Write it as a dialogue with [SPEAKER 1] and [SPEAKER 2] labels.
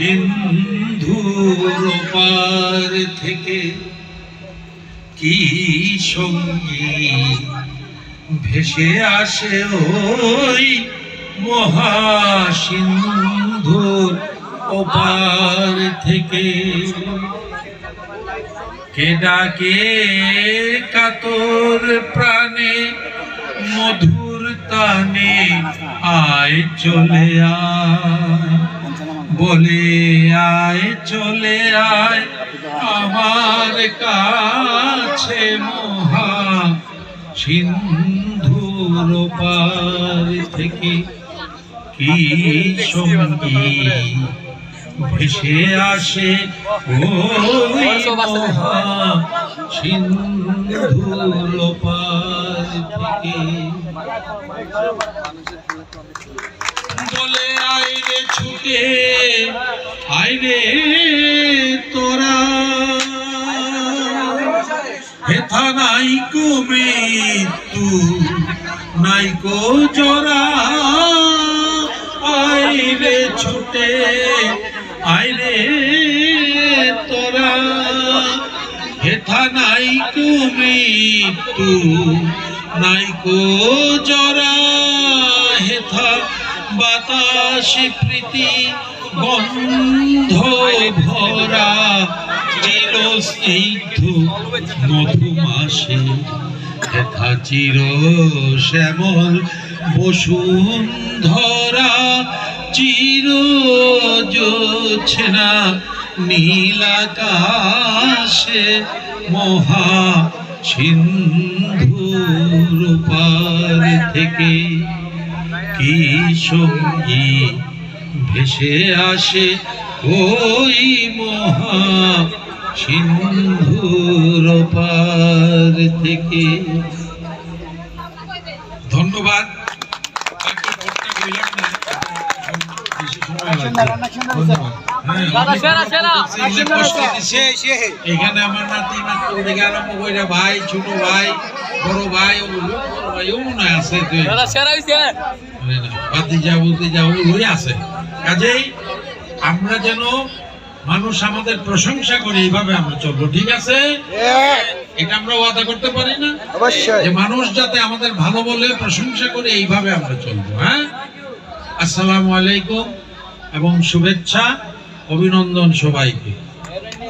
[SPEAKER 1] সিন্ধুর পার থেকে কি সঙ্গী ভেসে আসে ওই মহাসিন্ধুর ওপার থেকে? কে ডাকে কাতর প্রাণে, মধুর তানে আয় চলে আয়। বলে আয়, চলে আয় আমার কাছে মহা সিন্ধুর পার থেকে কি সঙ্গী ভেসে আসে ওই সিন্ধুর থেকে? বলে ছুটে আইরে তোরা। হেথা নাই কো মৃত্যু, নাই কো জরা। আইরে ছুটে আইরে তোরা। হেথা নাই কো মৃত্যু, নাই কো জরা। হেথা বাতাস প্রীতি গন্ধ ভরা চির স্নিগ্ধ মধুমাসে। হেথা চির শ্যামল বসুন্ধরা, চির জোছনা নীলাকাশে মহা সিন্ধুর পার থেকে। কি সঙ্গী ভেসে আসে ওই মহা সিন্ধুর পার থেকে ধন্যবাদ। এখানে আমার নাতি নাতু থেকে আরম্ভ করে ভাই ছোট ভাই বড় ভাই বড় ভাই মনে আছে তুই
[SPEAKER 2] দাদা সেরা হইছে।
[SPEAKER 1] ভাতিজা ওই আছে। কাজেই আমরা যেন মানুষ আমাদের প্রশংসা করে এইভাবে আমরা চলবো ঠিক আছে? এটা আমরা ওয়াদা করতে পারি না?
[SPEAKER 3] অবশ্যই।
[SPEAKER 1] যে মানুষ যাতে আমাদের ভালো বলে প্রশংসা করে এইভাবে আমরা চলবো হ্যাঁ? আসসালামু আলাইকুম এবং শুভেচ্ছা অভিনন্দন সবাইকে।